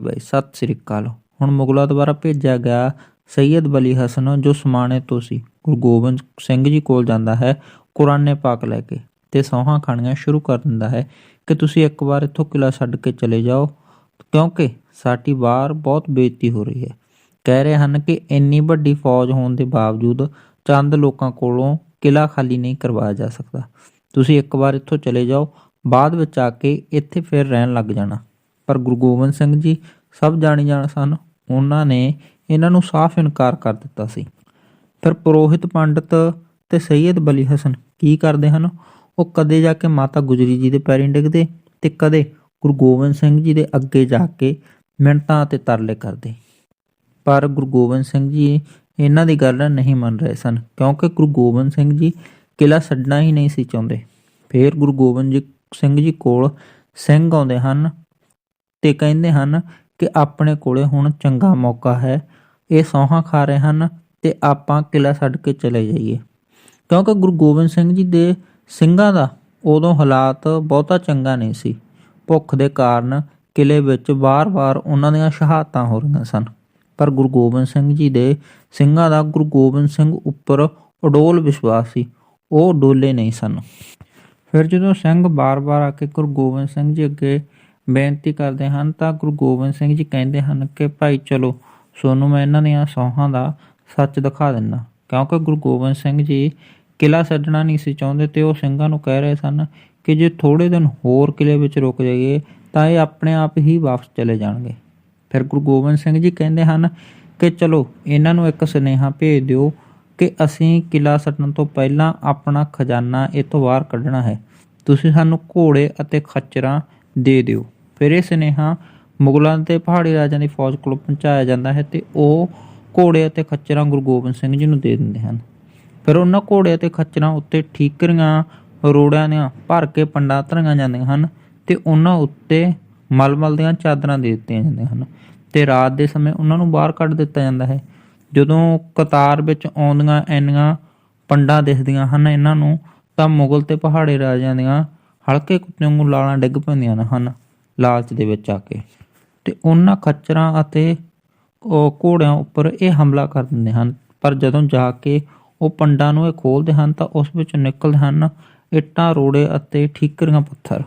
ਬਾਈ, ਸਤਿ ਸ੍ਰੀ ਅਕਾਲ। ਹੁਣ ਮੁਗਲਾਂ ਦੁਆਰਾ ਭੇਜਿਆ ਗਿਆ ਸੈਯਦ ਬਲੀ ਹਸਨ, ਜੋ ਸਮਾਣੇ ਤੋਂ ਸੀ, ਗੁਰੂ ਗੋਬਿੰਦ ਸਿੰਘ ਜੀ ਕੋਲ ਜਾਂਦਾ ਹੈ, ਕੁਰਾਨੇ ਪਾਕ ਲੈ ਕੇ ਤੇ ਸੌਹਾਂ ਖਾਣੀਆਂ ਸ਼ੁਰੂ ਕਰ ਦਿੰਦਾ ਹੈ ਕਿ ਤੁਸੀਂ ਇੱਕ ਵਾਰ ਇੱਥੋਂ ਕਿਲਾ ਛੱਡ ਕੇ ਚਲੇ ਜਾਓ, ਕਿਉਂਕਿ ਸਾਡੀ ਬਾਹਰ ਬਹੁਤ ਬੇਇੱਜ਼ਤੀ ਹੋ ਰਹੀ ਹੈ। ਕਹਿ ਰਹੇ ਹਨ ਕਿ ਇੰਨੀ ਵੱਡੀ ਫੌਜ ਹੋਣ ਦੇ ਬਾਵਜੂਦ ਚੰਦ ਲੋਕਾਂ ਕੋਲੋਂ ਕਿਲਾ ਖਾਲੀ ਨਹੀਂ ਕਰਵਾਇਆ ਜਾ ਸਕਦਾ। ਤੁਸੀਂ ਇੱਕ ਵਾਰ ਇੱਥੋਂ ਚਲੇ ਜਾਓ, ਬਾਅਦ ਵਿੱਚ ਆ ਕੇ ਇੱਥੇ ਫਿਰ ਰਹਿਣ ਲੱਗ ਜਾਣਾ। ਪਰ ਗੁਰੂ ਗੋਬਿੰਦ ਸਿੰਘ ਜੀ ਸਭ ਜਾਣੀ ਜਾਣ ਸਨ। ਉਹਨਾਂ ਨੇ ਇਹਨਾਂ ਨੂੰ ਸਾਫ਼ ਇਨਕਾਰ ਕਰ ਦਿੱਤਾ ਸੀ। ਫਿਰ ਪੁਰੋਹਿਤ ਪੰਡਤ ਤੇ ਸੈਯਦ ਬਲੀ ਹਸਨ ਕੀ ਕਰਦੇ ਹਨ? ਉਹ ਕਦੇ ਜਾ ਕੇ ਮਾਤਾ ਗੁਜਰੀ ਜੀ ਦੇ ਪੈਰੀਂ ਡਿੱਗਦੇ ਤੇ ਕਦੇ ਗੁਰੂ ਗੋਬਿੰਦ ਸਿੰਘ ਜੀ ਦੇ ਅੱਗੇ ਜਾ ਕੇ ਮਿੰਟਾਂ ਤੇ ਤਰਲੇ ਕਰਦੇ। ਪਰ ਗੁਰੂ ਗੋਬਿੰਦ ਸਿੰਘ ਜੀ ਇਹਨਾਂ ਦੀ ਗੱਲ ਨਹੀਂ ਮੰਨ ਰਹੇ ਸਨ, ਕਿਉਂਕਿ ਗੁਰੂ ਗੋਬਿੰਦ ਸਿੰਘ ਜੀ ਕਿਲਾ ਛੱਡਣਾ ਹੀ ਨਹੀਂ ਸੀ ਚਾਹੁੰਦੇ। ਫਿਰ ਗੁਰੂ ਗੋਬਿੰਦ ਜੀ ਸਿੰਘ ਜੀ ਕੋਲ ਸਿੰਘ ਆਉਂਦੇ ਹਨ। ਤੇ ਕਹਿੰਦੇ ਹਨ ਕਿ ਆਪਣੇ ਕੋਲੇ ਹੁਣ ਚੰਗਾ ਮੌਕਾ ਹੈ। ਇਹ ਸੌਹਾਂ ਖਾ ਰਹੇ ਹਨ ਤੇ ਆਪਾਂ ਕਿਲਾ ਛੱਡ ਕੇ ਚਲੇ ਜਾਈਏ। ਕਿਉਂਕਿ ਗੁਰੂ ਗੋਬਿੰਦ ਸਿੰਘ ਜੀ ਦੇ ਸਿੰਘਾਂ ਦਾ ਉਦੋਂ ਹਾਲਾਤ ਬਹੁਤਾ ਚੰਗਾ ਨਹੀਂ ਸੀ। ਭੁੱਖ ਦੇ ਕਾਰਨ ਕਿਲੇ ਵਿੱਚ ਵਾਰ-ਵਾਰ ਉਹਨਾਂ ਦੀਆਂ ਸ਼ਹਾਦਤਾਂ ਹੋ ਰਹੀਆਂ ਸਨ। ਪਰ ਗੁਰੂ ਗੋਬਿੰਦ ਸਿੰਘ ਜੀ ਦੇ ਸਿੰਘਾਂ ਦਾ ਗੁਰੂ ਗੋਬਿੰਦ ਸਿੰਘ ਉੱਪਰ ਅਡੋਲ ਵਿਸ਼ਵਾਸ ਸੀ। ਉਹ ਡੋਲੇ ਨਹੀਂ ਸਨ। ਫਿਰ ਜਦੋਂ ਸਿੰਘ ਬਾਰ-ਬਾਰ ਆ ਕੇ ਗੁਰੂ ਗੋਬਿੰਦ ਸਿੰਘ ਜੀ ਅੱਗੇ ਬੇਨਤੀ ਕਰਦੇ ਹਨ, ਤਾਂ ਗੁਰੂ ਗੋਬਿੰਦ ਸਿੰਘ ਜੀ ਕਹਿੰਦੇ ਹਨ ਕਿ ਭਾਈ ਚਲੋ, ਸੋਨੂੰ ਮੈਂ ਇਹਨਾਂ ਦੀਆਂ ਸੌਹਾਂ ਦਾ ਸੱਚ ਦਿਖਾ ਦਿੰਦਾ। ਕਿਉਂਕਿ ਗੁਰੂ ਗੋਬਿੰਦ ਸਿੰਘ ਜੀ ਕਿਲਾ ਛੱਡਣਾ ਨਹੀਂ ਸੀ ਚਾਹੁੰਦੇ ਤੇ ਉਹ ਸਿੰਘਾਂ ਨੂੰ ਕਹਿ ਰਹੇ ਸਨ ਕਿ ਜੇ ਥੋੜੇ ਦਿਨ ਹੋਰ ਕਿਲੇ ਵਿੱਚ ਰੁਕ ਜਾਈਏ, ਤਾਂ ਇਹ ਆਪਣੇ ਆਪ ਹੀ ਵਾਪਸ ਚਲੇ ਜਾਣਗੇ। ਫਿਰ ਗੁਰੂ ਗੋਬਿੰਦ ਸਿੰਘ ਜੀ ਕਹਿੰਦੇ ਹਨ ਕਿ ਚਲੋ, ਇਹਨਾਂ ਨੂੰ ਇੱਕ ਸੁਨੇਹਾ ਭੇਜ ਦਿਓ ਕਿ ਅਸੀਂ ਕਿਲਾ ਛੱਡਣ ਤੋਂ ਪਹਿਲਾਂ ਆਪਣਾ ਖਜ਼ਾਨਾ ਇਹ ਤੋਂ ਬਾਹਰ ਕੱਢਣਾ ਹੈ। ਤੁਸੀਂ ਸਾਨੂੰ ਘੋੜੇ ਅਤੇ ਖੱਚਰਾਂ ਦੇ ਦਿਓ। ਫਿਰ ਇਹ ਸੁਨੇਹਾ ਮੁਗਲਾਂ ਤੇ ਪਹਾੜੀ ਰਾਜਿਆਂ ਦੀ ਫੌਜ ਕੋਲ ਪਹੁੰਚਾਇਆ ਜਾਂਦਾ ਹੈ ਤੇ ਉਹ ਘੋੜੇ ਅਤੇ ਖੱਚਰਾਂ ਗੁਰੂ ਗੋਬਿੰਦ ਸਿੰਘ ਜੀ ਨੂੰ ਦੇ ਦਿੰਦੇ ਹਨ। ਫਿਰ ਉਹਨਾਂ ਘੋੜੇ ਅਤੇ ਖੱਚਰਾਂ ਉੱਤੇ ਠੀਕਰੀਆਂ ਰੋੜਿਆਂ ਦੀਆਂ ਭਰ ਕੇ ਪੰਡਾਂ ਧਰੀਆਂ ਜਾਂਦੀਆਂ ਹਨ ਤੇ ਉਹਨਾਂ ਉੱਤੇ ਮਲਮਲ ਦੀਆਂ ਚਾਦਰਾਂ ਦੇ ਦਿੱਤੀਆਂ ਜਾਂਦੀਆਂ ਹਨ ਤੇ ਰਾਤ ਦੇ ਸਮੇਂ ਉਹਨਾਂ ਨੂੰ ਬਾਹਰ ਕੱਢ ਦਿੱਤਾ ਜਾਂਦਾ ਹੈ। ਜਦੋਂ ਕਤਾਰ ਵਿੱਚ ਆਉਂਦੀਆਂ ਐਨੀਆਂ ਪੰਡਾਂ ਦਿਖਦੀਆਂ ਹਨ, ਇਹਨਾਂ ਨੂੰ ਤਾਂ ਮੁਗਲ ਤੇ ਪਹਾੜੀ ਰਾਜਿਆਂ ਦੀਆਂ ਹਲਕੇ ਕੁੱਤਿਆਂ ਨੂੰ ਲਾਲਾਂ ਡਿੱਗ ਪੈਂਦੀਆਂ ਹਨ। ਲਾਲਚ ਦੇ ਵਿੱਚ ਆ ਕੇ। ਤੇ ਉਹਨਾਂ ਖੱਚਰਾਂ ਅਤੇ ਉਹ ਘੋੜਿਆਂ ਉੱਪਰ ਇਹ ਹਮਲਾ ਕਰ ਦਿੰਦੇ ਹਨ। ਪਰ ਜਦੋਂ ਜਾ ਕੇ ਉਹ ਪੰਡਾਂ ਨੂੰ ਇਹ ਖੋਲਦੇ ਹਨ ਤਾਂ ਉਸ ਵਿੱਚ ਨਿਕਲਦੇ ਹਨ ਇੱਟਾਂ, ਰੋੜੇ ਅਤੇ ਠੀਕਰੀਆਂ ਪੱਥਰ।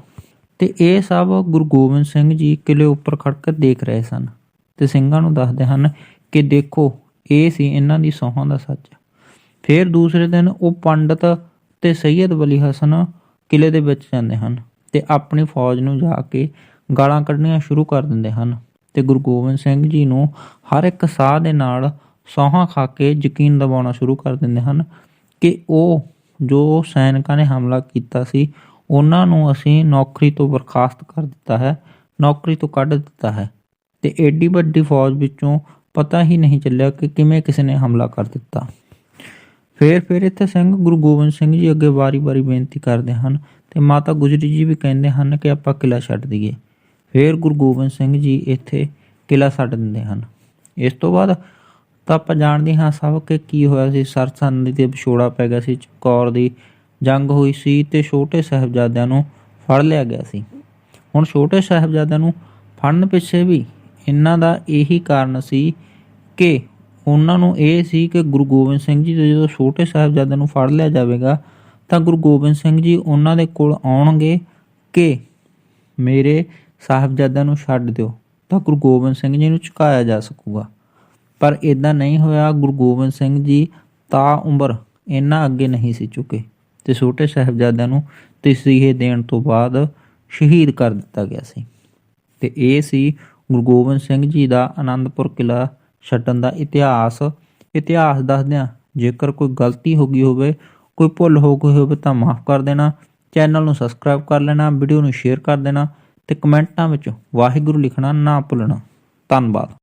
ਤੇ ਇਹ ਸਭ ਗੁਰੂ ਗੋਬਿੰਦ ਸਿੰਘ ਜੀ ਕਿਲੇ ਉੱਪਰ ਖੜ ਕੇ ਦੇਖ ਰਹੇ ਸਨ ਤੇ ਸਿੰਘਾਂ ਨੂੰ ਦੱਸਦੇ ਹਨ ਕਿ ਦੇਖੋ, ਇਹ ਸੀ ਇਹਨਾਂ ਦੀ ਸੌਹਾਂ ਦਾ ਸੱਚ। ਫਿਰ ਦੂਸਰੇ ਦਿਨ ਉਹ ਪੰਡਤ ਤੇ ਸੈਯਦ ਵਲੀ ਹਸਨ ਕਿਲੇ ਦੇ ਵਿੱਚ ਜਾਂਦੇ ਹਨ ਤੇ ਆਪਣੀ ਫੌਜ ਨੂੰ ਜਾ ਕੇ ਗਾਲਾਂ ਕੱਢਣੀਆਂ ਸ਼ੁਰੂ ਕਰ ਦਿੰਦੇ ਹਨ ਤੇ ਗੁਰੂ ਗੋਬਿੰਦ ਸਿੰਘ ਜੀ ਨੂੰ ਹਰ ਇੱਕ ਸਾਹ ਦੇ ਨਾਲ ਸੌਹਾਂ ਖਾ ਕੇ ਯਕੀਨ ਦਿਵਾਉਣਾ ਸ਼ੁਰੂ ਕਰ ਦਿੰਦੇ ਹਨ ਕਿ ਉਹ ਜੋ ਸੈਨਿਕਾਂ ਨੇ ਹਮਲਾ ਕੀਤਾ ਸੀ, ਉਹਨਾਂ ਨੂੰ ਅਸੀਂ ਨੌਕਰੀ ਤੋਂ ਬਰਖਾਸਤ ਕਰ ਦਿੱਤਾ ਹੈ, ਨੌਕਰੀ ਤੋਂ ਕੱਢ ਦਿੱਤਾ ਹੈ ਤੇ ਐਡੀ ਵੱਡੀ ਫੌਜ ਵਿੱਚੋਂ ਪਤਾ ਹੀ ਨਹੀਂ ਚੱਲਿਆ ਕਿ ਕਿਵੇਂ ਕਿਸੇ ਨੇ ਹਮਲਾ ਕਰ ਦਿੱਤਾ। ਫਿਰ ਫਿਰ ਇੱਥੇ ਸਿੰਘ ਗੁਰੂ ਗੋਬਿੰਦ ਸਿੰਘ ਜੀ ਅੱਗੇ ਵਾਰੀ-ਵਾਰੀ ਬੇਨਤੀ ਕਰਦੇ ਹਨ ਤੇ ਮਾਤਾ ਗੁਜਰੀ ਜੀ ਵੀ ਕਹਿੰਦੇ ਹਨ ਕਿ ਆਪਾਂ ਕਿਲਾ ਛੱਡ ਦਈਏ। ਫਿਰ ਗੁਰੂ ਗੋਬਿੰਦ ਸਿੰਘ ਜੀ ਇੱਥੇ ਕਿਲਾ ਛੱਡ ਦਿੰਦੇ ਹਨ। ਇਸ ਤੋਂ ਬਾਅਦ ਤਾਂ ਆਪਾਂ ਜਾਣਦੇ ਹਾਂ ਸਭ ਕਿ ਕੀ ਹੋਇਆ ਸੀ। ਸਰਸੰਦ 'ਤੇ ਵਿਛੋੜਾ ਪੈ ਗਿਆ ਸੀ, ਚਕੌਰ ਦੀ ਜੰਗ ਹੋਈ ਸੀ ਤੇ ਛੋਟੇ ਸਾਹਿਬਜ਼ਾਦਿਆਂ ਨੂੰ ਫੜ ਲਿਆ ਗਿਆ ਸੀ। ਹੁਣ ਛੋਟੇ ਸਾਹਿਬਜ਼ਾਦਿਆਂ ਨੂੰ ਫੜਨ ਪਿੱਛੇ ਵੀ ਇਹਨਾਂ ਦਾ ਇਹੀ ਕਾਰਨ ਸੀ ਕਿ ਉਹਨਾਂ ਨੂੰ ਇਹ ਸੀ ਕਿ ਗੁਰੂ ਗੋਬਿੰਦ ਸਿੰਘ ਜੀ ਜਦੋਂ ਛੋਟੇ ਸਾਹਿਬਜ਼ਾਦਿਆਂ ਨੂੰ ਫੜ ਲਿਆ ਜਾਵੇਗਾ, ਤਾਂ ਗੁਰੂ ਗੋਬਿੰਦ ਸਿੰਘ ਜੀ ਉਹਨਾਂ ਦੇ ਕੋਲ ਆਉਣਗੇ ਕਿ ਮੇਰੇ ਸਾਹਿਬਜ਼ਾਦਿਆਂ ਨੂੰ ਛੱਡ ਦਿਓ ਤਾਂ ਗੁਰੂ ਗੋਬਿੰਦ ਸਿੰਘ ਜੀ ਨੂੰ ਝੁਕਾਇਆ ਜਾ ਸਕੂਗਾ। ਪਰ ਇਦਾਂ ਨਹੀਂ ਹੋਇਆ। ਗੁਰੂ ਗੋਬਿੰਦ ਸਿੰਘ ਜੀ ਤਾਂ ਉਮਰ ਇੰਨਾ ਅੱਗੇ ਨਹੀਂ ਸੀ ਚੁੱਕੇ ਤੇ ਛੋਟੇ ਸਾਹਿਬਜ਼ਾਦਿਆਂ ਨੂੰ ਤਸੀਹੇ ਦੇਣ ਤੋਂ ਬਾਅਦ ਸ਼ਹੀਦ ਕਰ ਦਿੱਤਾ ਗਿਆ ਸੀ। ਤੇ ਇਹ ਸੀ ਗੁਰੂ ਗੋਬਿੰਦ ਸਿੰਘ ਜੀ ਦਾ ਆਨੰਦਪੁਰ ਕਿਲਾ ਛੱਡਣ ਦਾ ਇਤਿਹਾਸ। ਇਤਿਹਾਸ ਦੱਸਦਿਆਂ ਜੇਕਰ ਕੋਈ ਗਲਤੀ ਹੋ ਗਈ ਹੋਵੇ, ਕੋਈ ਭੁੱਲ ਹੋ ਗਈ ਹੋਵੇ ਤਾਂ ਮਾਫ ਕਰ ਦੇਣਾ। ਚੈਨਲ ਨੂੰ ਸਬਸਕ੍ਰਾਈਬ ਕਰ ਲੈਣਾ, ਵੀਡੀਓ ਨੂੰ ਸ਼ੇਅਰ ਕਰ ਦੇਣਾ ਤੇ ਕਮੈਂਟਾਂ ਵਿੱਚ ਵਾਹਿਗੁਰੂ ਲਿਖਣਾ ਨਾ ਭੁੱਲਣਾ। ਧੰਨਵਾਦ।